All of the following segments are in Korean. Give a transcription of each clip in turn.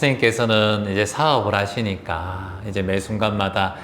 선생님께서는 이제 사업을 하시니까 이제 매 순간마다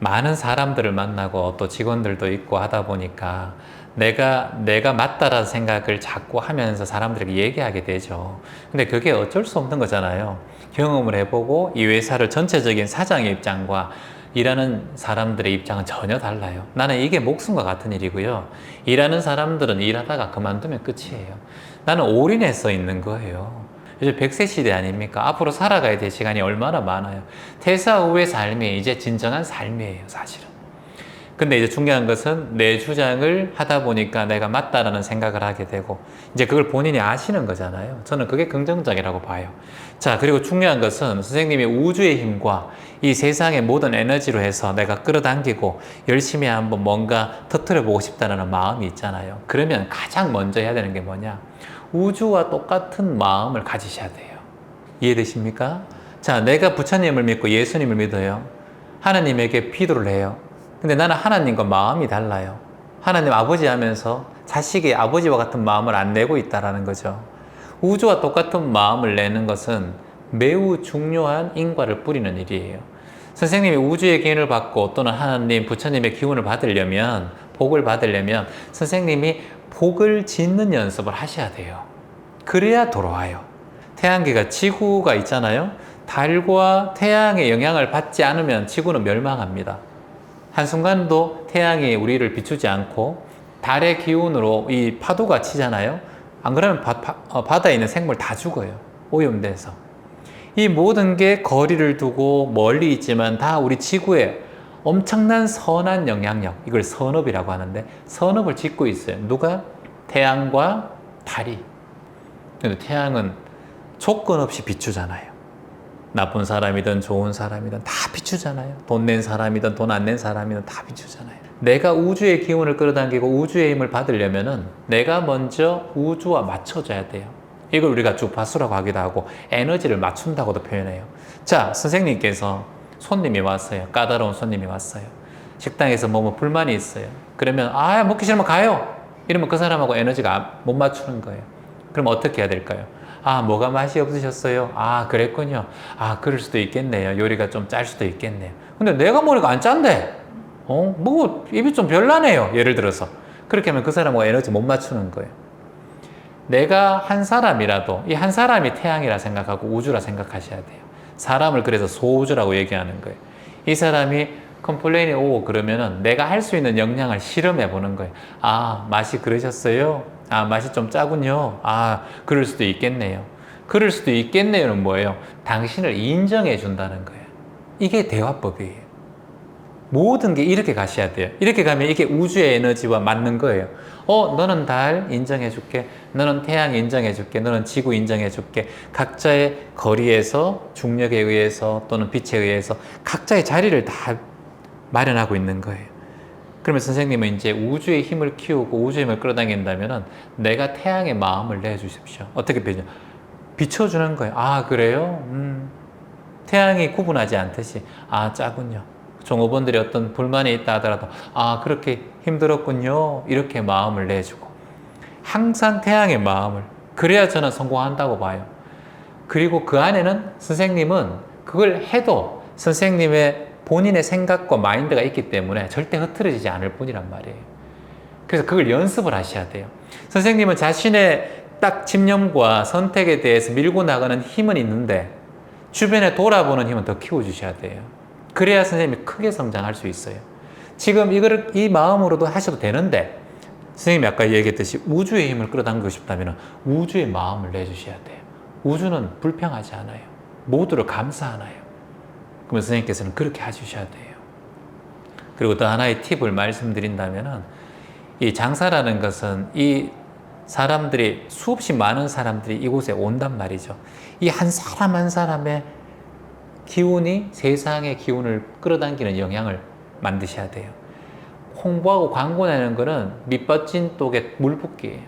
많은 사람들을 만나고 또 직원들도 있고 하다 보니까 내가 내가 맞다라는 생각을 자꾸 하면서 사람들에게 얘기하게 되죠. 근데 그게 어쩔 수 없는 거잖아요. 경험을 해보고 이 회사를 전체적인 사장의 입장과 일하는 사람들의 입장은 전혀 달라요. 나는 이게 목숨과 같은 일이고요. 일하는 사람들은 일하다가 그만두면 끝이에요. 나는 올인해서 있는 거예요. 이제 100세 시대 아닙니까? 앞으로 살아가야 될 시간이 얼마나 많아요. 퇴사 후의 삶이 이제 진정한 삶이에요, 사실은. 근데 이제 중요한 것은 내 주장을 하다 보니까 내가 맞다라는 생각을 하게 되고 이제 그걸 본인이 아시는 거잖아요. 저는 그게 긍정적이라고 봐요. 자, 그리고 중요한 것은 선생님이 우주의 힘과 이 세상의 모든 에너지로 해서 내가 끌어당기고 열심히 한번 뭔가 터트려 보고 싶다는 마음이 있잖아요. 그러면 가장 먼저 해야 되는 게 뭐냐? 우주와 똑같은 마음을 가지셔야 돼요. 이해되십니까? 자, 내가 부처님을 믿고 예수님을 믿어요. 하나님에게 기도를 해요. 근데 나는 하나님과 마음이 달라요. 하나님 아버지 하면서 자식이 아버지와 같은 마음을 안 내고 있다라는 거죠. 우주와 똑같은 마음을 내는 것은 매우 중요한 인과를 뿌리는 일이에요. 선생님이 우주의 기운을 받고 또는 하나님, 부처님의 기운을 받으려면, 복을 받으려면 선생님이 복을 짓는 연습을 하셔야 돼요. 그래야 돌아와요. 태양계가 지구가 있잖아요. 달과 태양의 영향을 받지 않으면 지구는 멸망합니다. 한순간도 태양이 우리를 비추지 않고 달의 기운으로 이 파도가 치잖아요. 안 그러면 바, 바, 어, 바다에 있는 생물 다 죽어요. 오염돼서. 이 모든 게 거리를 두고 멀리 있지만 다 우리 지구에 엄청난 선한 영향력, 이걸 선업이라고 하는데 선업을 짓고 있어요. 누가? 태양과 달이. 근데 태양은 조건 없이 비추잖아요. 나쁜 사람이든 좋은 사람이든 다 비추잖아요. 돈 낸 사람이든 돈 안 낸 사람이든 다 비추잖아요. 내가 우주의 기운을 끌어당기고 우주의 힘을 받으려면은 내가 먼저 우주와 맞춰져야 돼요. 이걸 우리가 주파수라고 하기도 하고 에너지를 맞춘다고도 표현해요. 자, 선생님께서 손님이 왔어요. 까다로운 손님이 왔어요. 식당에서 뭐, 뭐 불만이 있어요. 그러면 아 먹기 싫으면 가요. 이러면 그 사람하고 에너지가 못 맞추는 거예요. 그럼 어떻게 해야 될까요? 아, 뭐가 맛이 없으셨어요? 아, 그랬군요. 아, 그럴 수도 있겠네요. 요리가 좀 짤 수도 있겠네요. 근데 내가 먹으니까 안 짠데? 어? 뭐, 입이 좀 별나네요. 예를 들어서. 그렇게 하면 그 사람하고 에너지 못 맞추는 거예요. 내가 한 사람이라도 이 한 사람이 태양이라 생각하고 우주라 생각하셔야 돼요. 사람을 그래서 소우주라고 얘기하는 거예요. 이 사람이 컴플레인이 오고 그러면은 내가 할 수 있는 역량을 실험해 보는 거예요. 아, 맛이 그러셨어요? 아, 맛이 좀 짜군요. 아, 그럴 수도 있겠네요. 그럴 수도 있겠네요는 뭐예요? 당신을 인정해 준다는 거예요. 이게 대화법이에요. 모든 게 이렇게 가셔야 돼요. 이렇게 가면 이게 우주의 에너지와 맞는 거예요. 어, 너는 달 인정해 줄게. 너는 태양 인정해 줄게. 너는 지구 인정해 줄게. 각자의 거리에서 중력에 의해서 또는 빛에 의해서 각자의 자리를 다 마련하고 있는 거예요. 그러면 선생님은 이제 우주의 힘을 키우고 우주의 힘을 끌어당긴다면은 내가 태양의 마음을 내주십시오. 어떻게 비춰? 비춰주는 거예요. 아, 그래요? 음. 태양이 구분하지 않듯이, 아, 짜군요. 종업원들이 어떤 불만이 있다 하더라도, 아, 그렇게 힘들었군요. 이렇게 마음을 내주고. 항상 태양의 마음을. 그래야 저는 성공한다고 봐요. 그리고 그 안에는 선생님은 그걸 해도 선생님의 본인의 생각과 마인드가 있기 때문에 절대 흐트러지지 않을 뿐이란 말이에요. 그래서 그걸 연습을 하셔야 돼요. 선생님은 자신의 딱 집념과 선택에 대해서 밀고 나가는 힘은 있는데 주변에 돌아보는 힘은 더 키워주셔야 돼요. 그래야 선생님이 크게 성장할 수 있어요. 지금 이거를 이 마음으로도 하셔도 되는데 선생님이 아까 얘기했듯이 우주의 힘을 끌어당기고 싶다면 우주의 마음을 내주셔야 돼요. 우주는 불평하지 않아요. 모두를 감사하나요. 그러면 선생님께서는 그렇게 해주셔야 돼요. 그리고 또 하나의 팁을 말씀드린다면은 이 장사라는 것은 이 사람들이 수없이 많은 사람들이 이곳에 온단 말이죠. 이 한 사람 한 사람의 기운이 세상의 기운을 끌어당기는 영향을 만드셔야 돼요. 홍보하고 광고 내는 거는 밑받친 독에 물 붓기예요.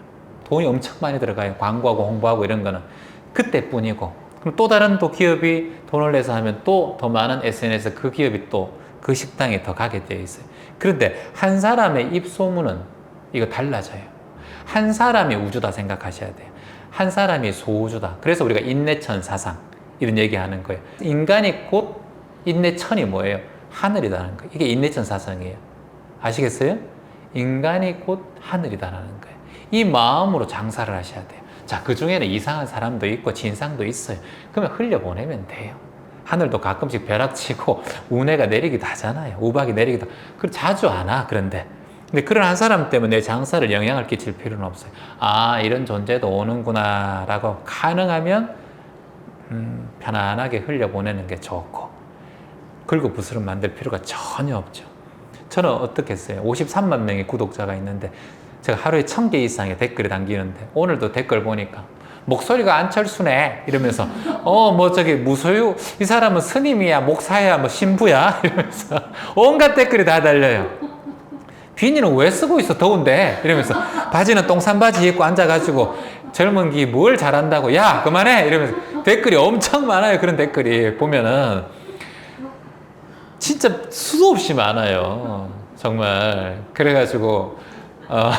돈이 엄청 많이 들어가요. 광고하고 홍보하고 이런 거는 그때뿐이고. 그럼 또 다른 또 기업이 돈을 내서 하면 또 더 많은 SNS 그 기업이 또 그 식당에 더 가게 되어 있어요. 그런데 한 사람의 입소문은 이거 달라져요. 한 사람이 우주다 생각하셔야 돼요. 한 사람이 소우주다. 그래서 우리가 인내천 사상 이런 얘기하는 거예요. 인간이 곧 인내천이 뭐예요? 하늘이라는 거예요. 이게 인내천 사상이에요. 아시겠어요? 인간이 곧 하늘이다라는 거예요. 이 마음으로 장사를 하셔야 돼요. 자, 그 중에는 이상한 사람도 있고 진상도 있어요. 그러면 흘려보내면 돼요. 하늘도 가끔씩 벼락치고 운해가 내리기도 하잖아요. 우박이 내리기도. 그 자주 안 와. 그런데. 근데 그런 한 사람 때문에 내 장사를 영향을 끼칠 필요는 없어요. 아, 이런 존재도 오는구나. 라고 가능하면, 음, 편안하게 흘려보내는 게 좋고. 긁고 부스럼 만들 필요가 전혀 없죠. 저는 어떻게 했어요? 53만 명의 구독자가 있는데, 제가 하루에 1000개 이상의 댓글을 남기는데, 오늘도 댓글 보니까, 목소리가 안철수네! 이러면서 어 뭐 저기 무소유? 이 사람은 스님이야 목사야 뭐 신부야? 이러면서 온갖 댓글이 다 달려요. 비니는 왜 쓰고 있어? 더운데? 이러면서 바지는 똥산 바지 입고 앉아가지고 젊은 기 뭘 잘한다고? 야 그만해! 이러면서 댓글이 엄청 많아요 그런 댓글이. 보면은 진짜 수도 없이 많아요. 정말. 그래가지고 어.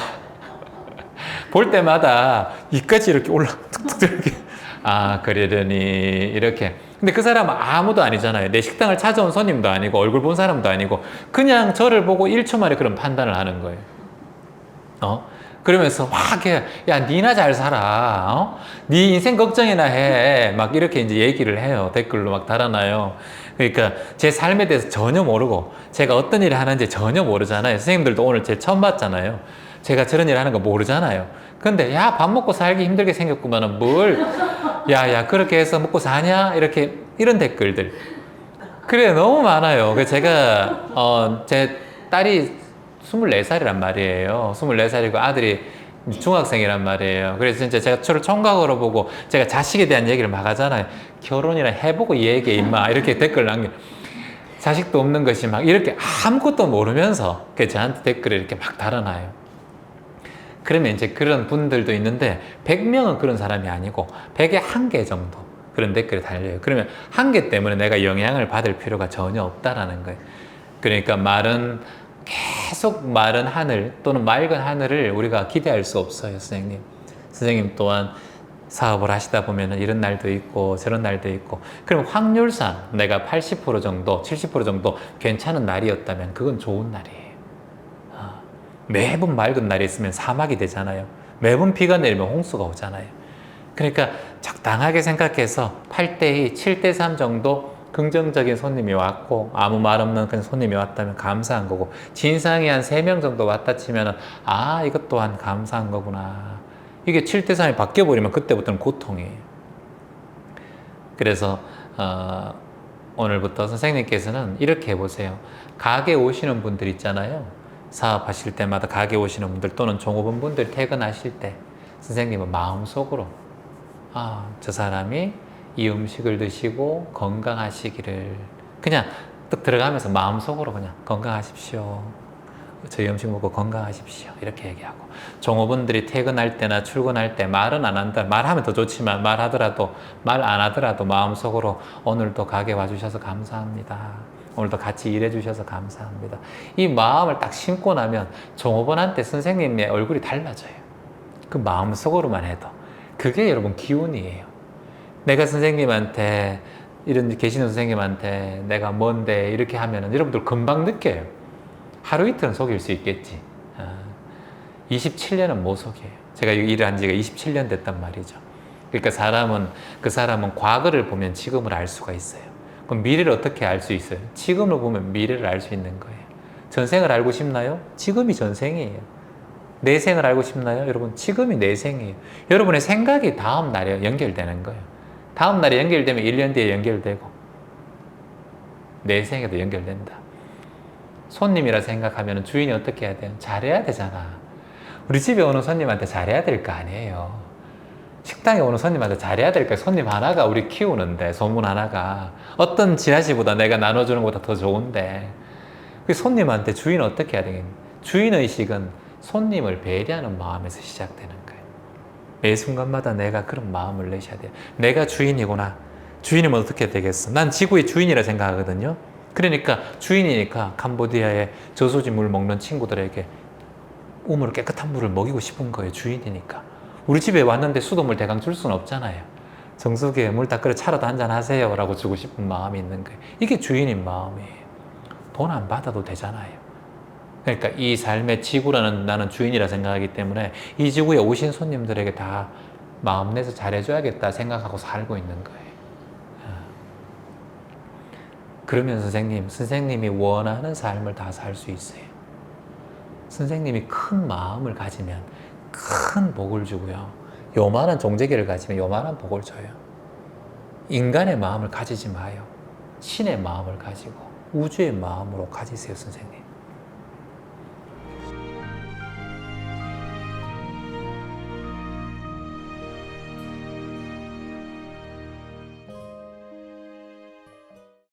볼 때마다 이까지 이렇게 올라 툭툭 이렇게. 아 그러려니. 이렇게. 근데 그 사람은 아무도 아니잖아요. 내 식당을 찾아온 손님도 아니고 얼굴 본 사람도 아니고 그냥 저를 보고 1초 만에 그런 판단을 하는 거예요. 어 그러면서 막 이렇게 야 니나 잘 살아 어? 네 인생 걱정이나 해 막 이렇게 이제 얘기를 해요 댓글로 막 달아놔요 그러니까 제 삶에 대해서 전혀 모르고 제가 어떤 일을 하는지 전혀 모르잖아요 선생님들도 오늘 제 처음 봤잖아요 제가 저런 일 하는 거 모르잖아요. 근데 야, 밥 먹고 살기 힘들게 생겼구만은 뭘, 야, 야, 그렇게 해서 먹고 사냐? 이렇게, 이런 댓글들. 그래, 너무 많아요. 그 제가, 어, 제 딸이 24살이란 말이에요. 24살이고 아들이 중학생이란 말이에요. 그래서 진짜 제가 저를 총각으로 보고 제가 자식에 대한 얘기를 막 하잖아요. 결혼이나 해보고 얘기해, 임마. 이렇게 댓글 남겨. 자식도 없는 것이 막 이렇게 아무것도 모르면서 그 저한테 댓글을 이렇게 막 달아놔요. 그러면 이제 그런 분들도 있는데 100명은 그런 사람이 아니고 100에 한 개 정도 그런 댓글이 달려요. 그러면 한 개 때문에 내가 영향을 받을 필요가 전혀 없다라는 거예요. 그러니까 말은 계속 마른 하늘 또는 맑은 하늘을 우리가 기대할 수 없어요, 선생님. 선생님 또한 사업을 하시다 보면 이런 날도 있고 저런 날도 있고 그럼 확률상 내가 80% 정도, 70% 정도 괜찮은 날이었다면 그건 좋은 날이에요. 매번 맑은 날이 있으면 사막이 되잖아요. 매번 비가 내리면 홍수가 오잖아요. 그러니까 적당하게 생각해서 8대2, 7대3 정도 긍정적인 손님이 왔고 아무 말 없는 그런 손님이 왔다면 감사한 거고 진상이 한 3명 정도 왔다 치면 아 이것 또한 감사한 거구나. 이게 7대 3이 바뀌어버리면 그때부터는 고통이에요. 그래서 어, 오늘부터 선생님께서는 이렇게 해보세요. 가게 오시는 분들 있잖아요. 사업하실 때마다 가게 오시는 분들 또는 종업원 분들 퇴근하실 때 선생님은 마음속으로 아, 저 사람이 이 음식을 드시고 건강하시기를 그냥 딱 들어가면서 마음속으로 그냥 건강하십시오. 저희 음식 먹고 건강하십시오. 이렇게 얘기하고 종업원들이 퇴근할 때나 출근할 때 말은 안 한다. 말하면 더 좋지만 말하더라도 말 안 하더라도 마음속으로 오늘도 가게 와주셔서 감사합니다. 오늘도 같이 일해 주셔서 감사합니다. 이 마음을 딱 심고 나면 종업원한테 선생님의 얼굴이 달라져요. 그 마음속으로만 해도. 그게 여러분 기운이에요. 내가 선생님한테 이런 계시는 선생님한테 내가 뭔데 이렇게 하면은 여러분들 금방 느껴요. 하루 이틀은 속일 수 있겠지. 27년은 못 속여요. 제가 일을 한 지가 27년 됐단 말이죠. 그러니까 사람은 그 사람은 과거를 보면 지금을 알 수가 있어요. 그럼 미래를 어떻게 알 수 있어요? 지금을 보면 미래를 알 수 있는 거예요. 전생을 알고 싶나요? 지금이 전생이에요. 내생을 알고 싶나요? 여러분, 지금이 내생이에요. 여러분의 생각이 다음 날에 연결되는 거예요. 다음 날에 연결되면 1년 뒤에 연결되고, 내 생에도 연결된다. 손님이라 생각하면 주인이 어떻게 해야 돼요? 잘해야 되잖아. 우리 집에 오는 손님한테 잘해야 될 거 아니에요. 식당에 오는 손님한테 잘해야 될까? 손님 하나가 우리 키우는데, 소문 하나가. 어떤 지라시보다 내가 나눠주는 것보다 더 좋은데. 그 손님한테 주인 어떻게 해야 되겠니? 주인의식은 손님을 배려하는 마음에서 시작되는 거예요. 매 순간마다 내가 그런 마음을 내셔야 돼요. 내가 주인이구나. 주인이면 어떻게 되겠어? 난 지구의 주인이라 생각하거든요. 그러니까 주인이니까 캄보디아에 저수지 물 먹는 친구들에게 우물 깨끗한 물을 먹이고 싶은 거예요. 주인이니까. 우리 집에 왔는데 수돗물 대강 줄 수는 없잖아요. 정수기에 물 다 끓여 차라도 한잔 하세요 라고 주고 싶은 마음이 있는 거예요. 이게 주인인 마음이에요. 돈 안 받아도 되잖아요. 그러니까 이 삶의 지구라는 나는 주인이라 생각하기 때문에 이 지구에 오신 손님들에게 다 마음 내서 잘해줘야겠다 생각하고 살고 있는 거예요. 아. 그러면 선생님, 선생님이 원하는 삶을 다 살 수 있어요. 선생님이 큰 마음을 가지면 큰 복을 주고요. 요만한 종재기를 가지면 요만한 복을 줘요. 인간의 마음을 가지지 마요. 신의 마음을 가지고 우주의 마음으로 가지세요, 선생님.